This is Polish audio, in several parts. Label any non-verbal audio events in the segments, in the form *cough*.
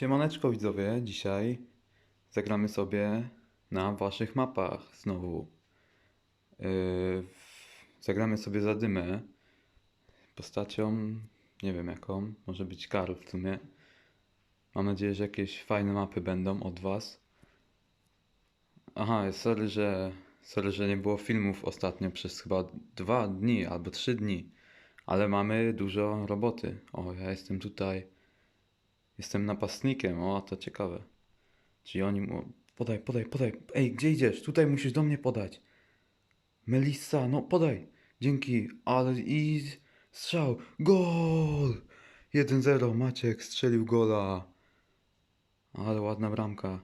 Siemaneczko widzowie, dzisiaj zagramy sobie na waszych mapach znowu. Yy, zagramy sobie za dymę postacią, nie wiem jaką, może być Karl w sumie. Mam nadzieję, że jakieś fajne mapy będą od was. Aha, sorry, że, sorry, że nie było filmów ostatnio przez chyba dwa dni albo trzy dni, ale mamy dużo roboty. O, ja jestem tutaj. Jestem napastnikiem, o to ciekawe. Czyli oni mu... Podaj, podaj, podaj. Ej, gdzie idziesz? Tutaj musisz do mnie podać. Melissa, no podaj. Dzięki, ale i strzał. Gol! 1-0, Maciek strzelił gola. Ale ładna bramka.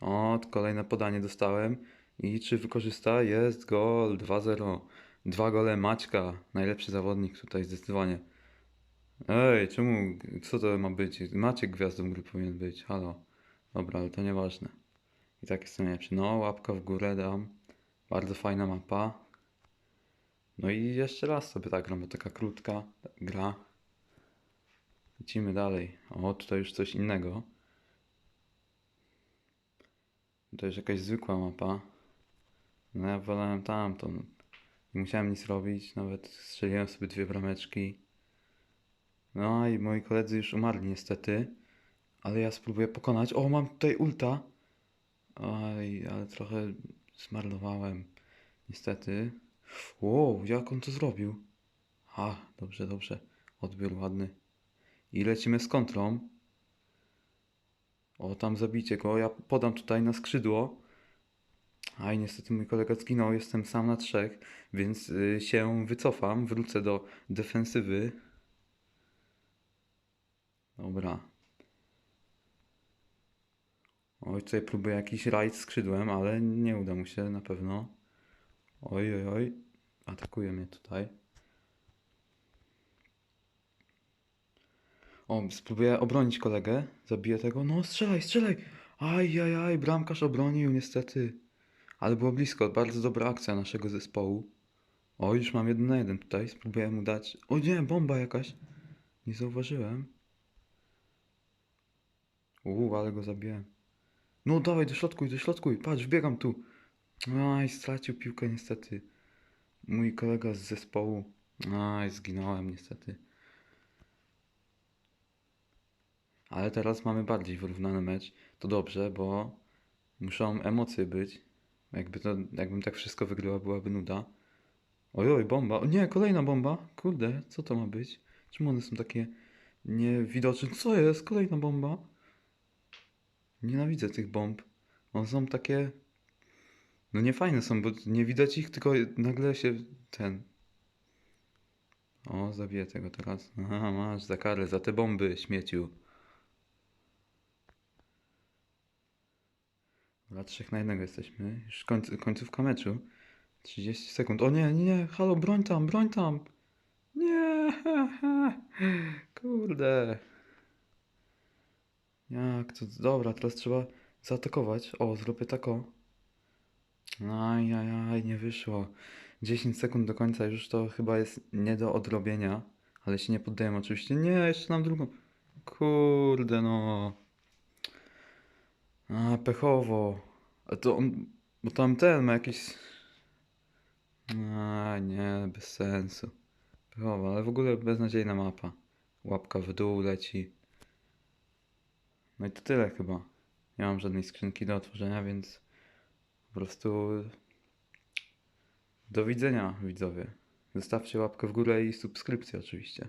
O, kolejne podanie dostałem. I czy wykorzysta? Jest gol, 2-0. Dwa gole Maćka, najlepszy zawodnik tutaj zdecydowanie. Ej, czemu, co to ma być? Maciek gwiazdą gry powinien być, halo. Dobra, ale to nieważne. I tak jestem lepszy. No, łapka w górę dam. Bardzo fajna mapa. No i jeszcze raz sobie tak gram, taka krótka gra. Lecimy dalej. O, tutaj już coś innego. To już jakaś zwykła mapa. No ja wolałem tamtą. Nie musiałem nic robić, nawet strzeliłem sobie dwie brameczki. No i moi koledzy już umarli niestety. Ale ja spróbuję pokonać. O, mam tutaj ulta. Oj, ale trochę zmarnowałem. Niestety. Wow, jak on to zrobił? A, dobrze, dobrze. Odbiór ładny. I lecimy z kontrą. O, tam zabicie go. Ja podam tutaj na skrzydło. Aj, niestety mój kolega zginął. Jestem sam na trzech, więc y, się wycofam. Wrócę do defensywy. Dobra. Oj, tutaj próbuję jakiś rajd skrzydłem, ale nie uda mu się na pewno. Oj, oj, oj. Atakuje mnie tutaj. O, spróbuję obronić kolegę. Zabiję tego. No, strzelaj, strzelaj! Aj, aj, aj, bramkarz obronił niestety. Ale było blisko. Bardzo dobra akcja naszego zespołu. O, już mam jeden na jeden tutaj. Spróbuję mu dać. O nie, bomba jakaś. Nie zauważyłem. Uuu, ale go zabiłem. No dawaj, dośrodkuj, dośrodkuj. Patrz, wbiegam tu. Aj, stracił piłkę niestety. Mój kolega z zespołu. Aj, zginąłem niestety. Ale teraz mamy bardziej wyrównany mecz. To dobrze, bo muszą emocje być. Jakby to, jakbym tak wszystko wygrywał, byłaby nuda. Ojoj, bomba. O nie, kolejna bomba. Kurde, co to ma być? Czemu one są takie niewidoczne? Co jest? Kolejna bomba. Nienawidzę tych bomb. One są takie. No niefajne są, bo nie widać ich, tylko nagle się ten. O, zabiję tego teraz. Aha, masz za karę, za te bomby, śmieciu. Dla trzech na jednego jesteśmy. Już końc, końcówka meczu. 30 sekund. O nie, nie, halo, broń tam, broń tam. Nie, *laughs* kurde. Jak to? Dobra, teraz trzeba zaatakować. O, zrobię tako. Ajajaj, nie wyszło. 10 sekund do końca, już to chyba jest nie do odrobienia. Ale się nie poddaję oczywiście. Nie, jeszcze mam drugą. Kurde no. A, pechowo. A to on, bo tam ten ma jakiś... A, nie, bez sensu. Pechowo, ale w ogóle beznadziejna mapa. Łapka w dół leci. No i to tyle chyba. Nie mam żadnej skrzynki do otworzenia, więc po prostu do widzenia widzowie. Zostawcie łapkę w górę i subskrypcję oczywiście.